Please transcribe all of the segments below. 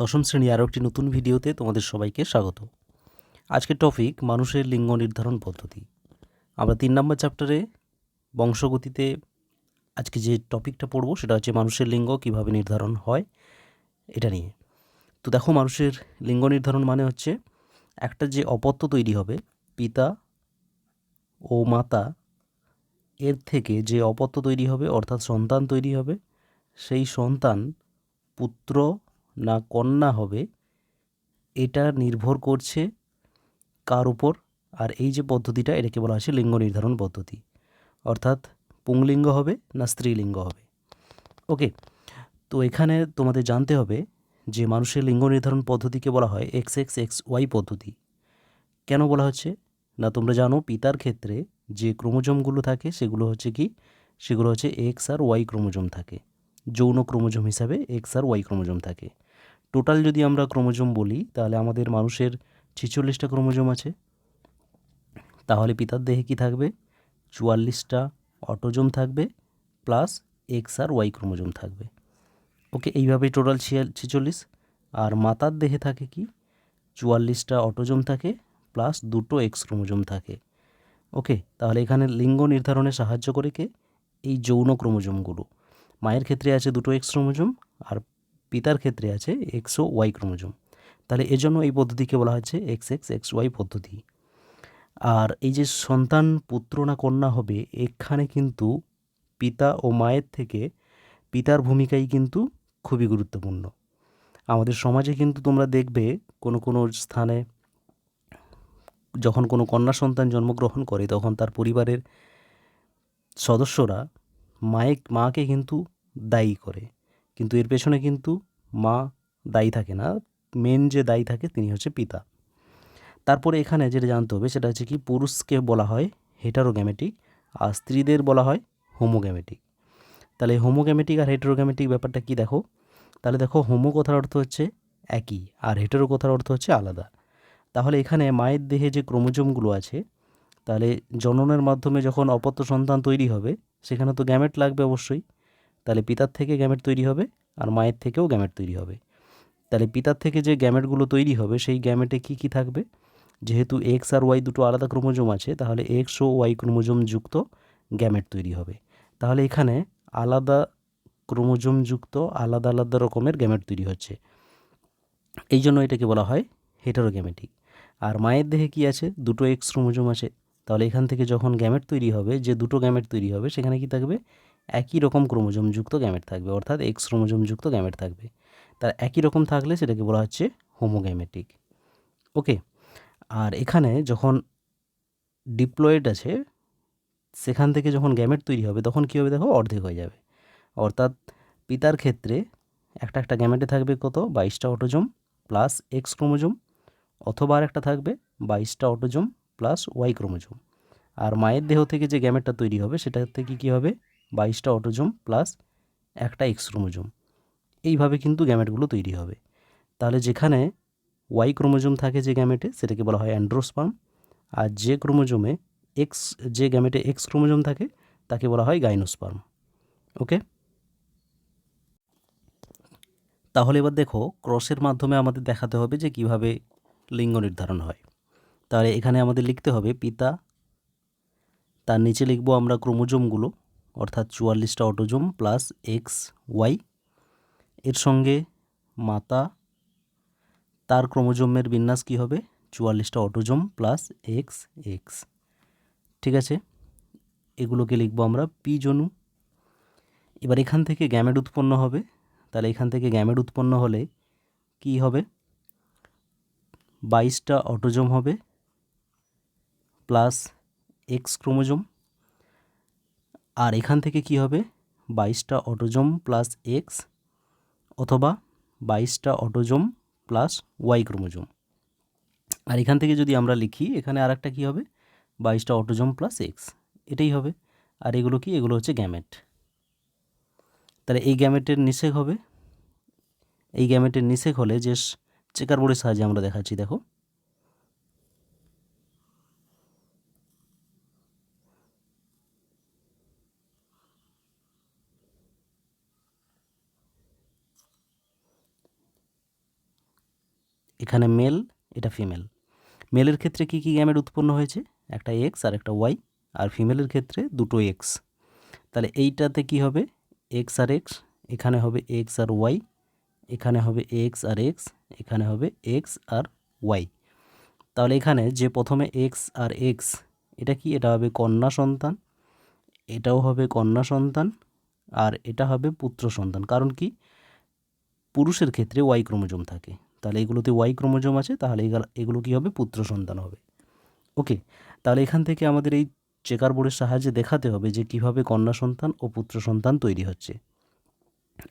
দশম শ্রেণি আরও একটি নতুন ভিডিওতে তোমাদের সবাইকে স্বাগত। আজকের টপিক মানুষের লিঙ্গ নির্ধারণ পদ্ধতি। আমরা তিন নম্বর চ্যাপ্টারে বংশগতিতে আজকে যে টপিকটা পড়ব সেটা হচ্ছে মানুষের লিঙ্গ কীভাবে নির্ধারণ হয়, এটা নিয়ে। তো দেখো, মানুষের লিঙ্গ নির্ধারণ মানে হচ্ছে একটা যে অপত্য তৈরি হবে, পিতা ও মাতা এর থেকে যে অপত্য তৈরি হবে, অর্থাৎ সন্তান তৈরি হবে, সেই সন্তান পুত্র না কন্যা হবে, এটা নির্ভর করছে কার উপর। আর এই যে পদ্ধতিটা, এটাকে বলা হচ্ছে লিঙ্গ নির্ধারণ পদ্ধতি। অর্থাৎ পুংলিঙ্গ হবে না স্ত্রীলিঙ্গ হবে। ওকে, তো এখানে তোমাদের জানতে হবে যে মানুষের লিঙ্গ নির্ধারণ পদ্ধতিকে বলা হয় এক্স এক্স এক্স ওয়াই পদ্ধতি। কেন বলা হচ্ছে? না, তোমরা জানো পিতার ক্ষেত্রে যে ক্রোমোজোমগুলো থাকে, সেগুলো হচ্ছে কি? সেগুলো হচ্ছে এক্স আর ওয়াই ক্রোমোজোম থাকে। যৌন ক্রোমোজোম হিসাবে এক্স আর ওয়াই ক্রোমোজোম থাকে। টোটাল যদি আমরা ক্রোমোজোম বলি, তাহলে আমাদের মানুষের ছেচল্লিশটা ক্রোমোজোম আছে। তাহলে পিতার দেহে কি থাকবে? চুয়াল্লিশটা অটোজোম থাকবে, প্লাস এক্স আর ওয়াই ক্রোমোজোম থাকবে। ওকে এইভাবেই টোটাল ছেচল্লিশ। আর মাতার দেহে থাকে কি? চুয়াল্লিশটা অটোজোম থাকে, প্লাস দুটো এক্স ক্রোমোজোম থাকে। ওকে তাহলে এখানে লিঙ্গ নির্ধারণে সাহায্য করে কে? এই যৌন ক্রোমোজোমগুলো। মায়ের ক্ষেত্রে আছে দুটো এক্স ক্রোমোজোম, আর পিতার ক্ষেত্রে আছে এক্স ও ওয়াই ক্রোমোজোম। তাহলে এজন্য এই পদ্ধতিকে বলা হচ্ছে এক্স এক্স এক্স ওয়াই পদ্ধতি। আর এই যে সন্তান, পুত্র না কন্যা হবে, এখানে কিন্তু পিতা ও মায়ের থেকে পিতার ভূমিকাই কিন্তু খুবই গুরুত্বপূর্ণ। আমাদের সমাজে কিন্তু তোমরা দেখবে কোনো কোনো স্থানে যখন কোনো কন্যা সন্তান জন্মগ্রহণ করে, তখন তার পরিবারের সদস্যরা মায়ে মাকে কিন্তু দায়ী করে। কিন্তু এর পেছনে কিন্তু মা দায়ী থাকে না। মেন যে দায়ী থাকে তিনি হচ্ছে পিতা। তারপরে এখানে যেটা জানতে হবে সেটা হচ্ছে কি পুরুষকে বলা হয় হেটারোগ্যামেটিক আর স্ত্রীদের বলা হয় হোমোগ্যামেটিক তাহলে হোমোগ্যামেটিক আর হেটারোগ্যামেটিক ব্যাপারটা কি দেখো? তাহলে দেখো হোমো কথার অর্থ হচ্ছে একই, আর হেটারো কথার অর্থ হচ্ছে আলাদা। তাহলে এখানে মায়ের দেহে যে ক্রোমোজোমগুলো আছে, তাহলে জননের মাধ্যমে যখন অপত্য সন্তান তৈরি হবে, সেখানে তো গ্যামেট লাগবে অবশ্যই। তাহলে পিতার থেকে গ্যামেট তৈরি হবে আর মায়ের থেকেও গ্যামেট তৈরি হবে। তাহলে পিতার থেকে যে গ্যামেটগুলো তৈরি হবে, সেই গ্যামেটে কি কি থাকবে? যেহেতু এক্স আর ওয়াই দুটো আলাদা ক্রোমোজোম আছে, তাহলে এক্স ও ওয়াই ক্রোমোজোম যুক্ত গ্যামেট তৈরি হবে। তাহলে এখানে আলাদা ক্রোমোজোম যুক্ত আলাদা আলাদা রকমের গ্যামেট তৈরি হচ্ছে। এই জন্য এটাকে বলা হয় হেটারোগ্যামেটিক আর মায়ের দেহে কি আছে? দুটো এক্স ক্রোমোজোম আছে। তাহলে এখান থেকে যখন গ্যামেট তৈরি হবে, যে দুটো গ্যামেট তৈরি হবে, সেখানে কি থাকবে? একই রকম ক্রোমোজোম যুক্ত গ্যামেট থাকবে, অর্থাৎ এক্স ক্রোমোজোম যুক্ত গ্যামেট থাকবে। তার একই রকম থাকলে সেটাকে বলা হচ্ছে হোমোগ্যামেটিক। ওকে, আর এখানে যখন ডিপ্লয়েড আছে, সেখান থেকে যখন গ্যামেট তৈরি হবে, তখন কী হবে দেখো? অর্ধেক হয়ে যাবে। অর্থাৎ পিতার ক্ষেত্রে একটা একটা গ্যামেটে থাকবে কত? বাইশটা অটোজোম প্লাস এক্স ক্রোমোজোম, অথবা আর একটা থাকবে বাইশটা অটোজোম প্লাস ওয়াই ক্রোমোজোম। আর মায়ের দেহ থেকে যে গ্যামেটটা তৈরি হবে সেটা থেকে কী হবে? বাইশটা অটোজোম প্লাস একটা এক্স ক্রোমোজোম। এইভাবে কিন্তু গ্যামেটগুলো তৈরি হবে। তাহলে যেখানে ওয়াই ক্রোমোজোম থাকে যে গ্যামেটে, সেটাকে বলা হয় অ্যান্ড্রোস্পার্ম আর যে ক্রোমোজোমে এক্স, যে গ্যামেটে এক্স ক্রোমোজোম থাকে, তাকে বলা হয় গাইনোস্পার্ম ওকে? তাহলে এবার দেখো, ক্রসের মাধ্যমে আমাদের দেখাতে হবে যে কীভাবে লিঙ্গ নির্ধারণ হয়। তাহলে এখানে আমাদের লিখতে হবে পিতা, তার নিচে লিখব আমরা ক্রোমোজোমগুলো। অর্থাৎ চুয়াল্লিশটা অটোজোম প্লাস এক্স, ওয়াই। এর সঙ্গে মাতা, তার ক্রোমোজোমের বিন্যাস কী হবে? চুয়াল্লিশটা অটোজোম প্লাস এক্স এক্স। ঠিক আছে? এগুলোকে লিখব আমরা পি জনু। এবার এখান থেকে গ্যামেট উৎপন্ন হবে। তাহলে এখান থেকে গ্যামেট উৎপন্ন হলে কি হবে? বাইশটা অটোজোম হবে প্লাস এক্স ক্রোমোজোম। আর এখান থেকে কি হবে? বাইশটা অটোজোম প্লাস এক্স অথবা বাইশটা অটোজোম প্লাস ওয়াই ক্রোমোজোম। আর এখান থেকে যদি আমরা লিখি, এখানে আর একটা কী হবে? বাইশটা অটোজম প্লাস এক্স এটাই হবে। আর এগুলো কি? এগুলো হচ্ছে গ্যামেট তাহলে এই গ্যামেটের নিষেক হবে। এই গ্যামেটের নিষেক হলে যে চেকার বোর্ডের সাহায্যে আমরা দেখাচ্ছি, দেখো। এখানে মেল এটা ফিমেল মেলের ক্ষেত্রে কী কী গ্যামেট উৎপন্ন হয়েছে? একটা এক্স আর একটা ওয়াই আর ফিমেলের ক্ষেত্রে দুটো এক্স তাহলে এইটাতে কি হবে? এক্স আর এক্স এখানে হবে এক্স আর ওয়াই এখানে হবে এক্স আর এক্স এখানে হবে এক্স আর ওয়াই তাহলে এখানে যে প্রথমে এক্স আর এক্স এটা কি? এটা হবে কন্যা সন্তান, এটাও হবে কন্যা সন্তান, আর এটা হবে পুত্র সন্তান। কারণ কি? পুরুষের ক্ষেত্রে ওয়াই ক্রোমোজোম থাকে। তাহলে এগুলোতে ওয়াই ক্রোমোজোম আছে, তাহলে এগুলো কী হবে? পুত্র সন্তান হবে। ওকে, তাহলে এখান থেকে আমাদের এই চেকার বোর্ডের সাহায্যে দেখাতে হবে যে কীভাবে কন্যা সন্তান ও পুত্র সন্তান তৈরি হচ্ছে।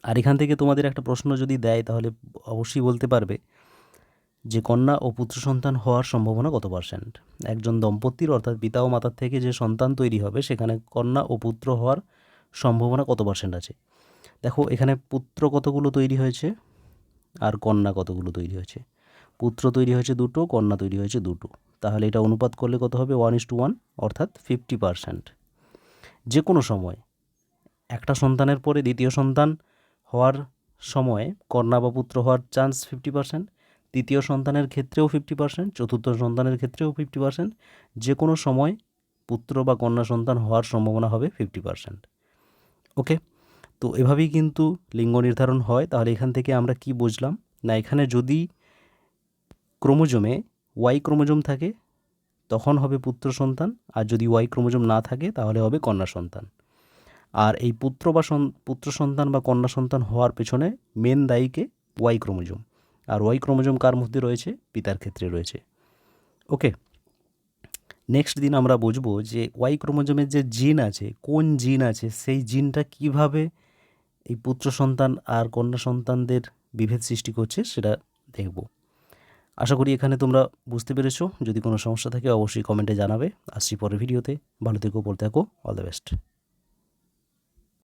আর এখান থেকে তোমাদের একটা প্রশ্ন যদি দেয়, তাহলে অবশ্যই বলতে পারবে যে কন্যা ও পুত্র সন্তান হওয়ার সম্ভাবনা কত পার্সেন্ট? একজন দম্পতির অর্থাৎ পিতা ও মাতার থেকে যে সন্তান তৈরি হবে, সেখানে কন্যা ও পুত্র হওয়ার সম্ভাবনা কত পার্সেন্ট আছে? দেখো, এখানে পুত্র কতগুলো তৈরি হয়েছে? আর কন্যা কতগুলো তৈরি হয়েছে? পুত্র তৈরি হয়েছে দুটো, কন্যা তৈরি হয়েছে দুটো। তাহলে এটা অনুপাত করলে কত হবে? ওয়ান ইস টু ওয়ান অর্থাৎ ফিফটি পারসেন্ট যে কোনো সময়, একটা সন্তানের পরে দ্বিতীয় সন্তান হওয়ার সময় কন্যা বা পুত্র হওয়ার চান্স ফিফটি পারসেন্ট তৃতীয় সন্তানের ক্ষেত্রেও ফিফটি পারসেন্ট চতুর্থ সন্তানের ক্ষেত্রেও ফিফটি পারসেন্ট যে কোনো সময় পুত্র বা কন্যা সন্তান হওয়ার সম্ভাবনা হবে ফিফটি পারসেন্ট ওকে তো এভাবেই কিন্তু লিঙ্গ নির্ধারণ হয়। তাহলে এখান থেকে আমরা কি বুঝলাম? না, এখানে যদি ক্রোমোজোমে ওয়াই ক্রোমোজোম থাকে, তখন হবে পুত্র সন্তান। আর যদি ওয়াই ক্রোমোজোম না থাকে, তাহলে হবে কন্যা সন্তান। আর এই পুত্র বা পুত্র সন্তান বা কন্যা সন্তান হওয়ার পেছনে মেন দায়ীকে ওয়াই ক্রোমোজোম। আর ওয়াই ক্রোমোজোম কার মধ্যে রয়েছে? পিতার ক্ষেত্রে রয়েছে। ওকে নেক্সট দিন আমরা বুঝব যে ওয়াই ক্রোমোজোমের যে জিন আছে, কোন জিন আছে, সেই জিনটা কীভাবে এই পুত্র সন্তান আর কন্যা সন্তানদের বিভেদ সৃষ্টি করছে, সেটা দেখব। আশা করি এখানে তোমরা বুঝতে পেরেছ। যদি কোনো সমস্যা থাকে, অবশ্যই কমেন্টে জানাবে। আসছি পরের ভিডিওতে। ভালো থেকো বলতে থাকো। All the best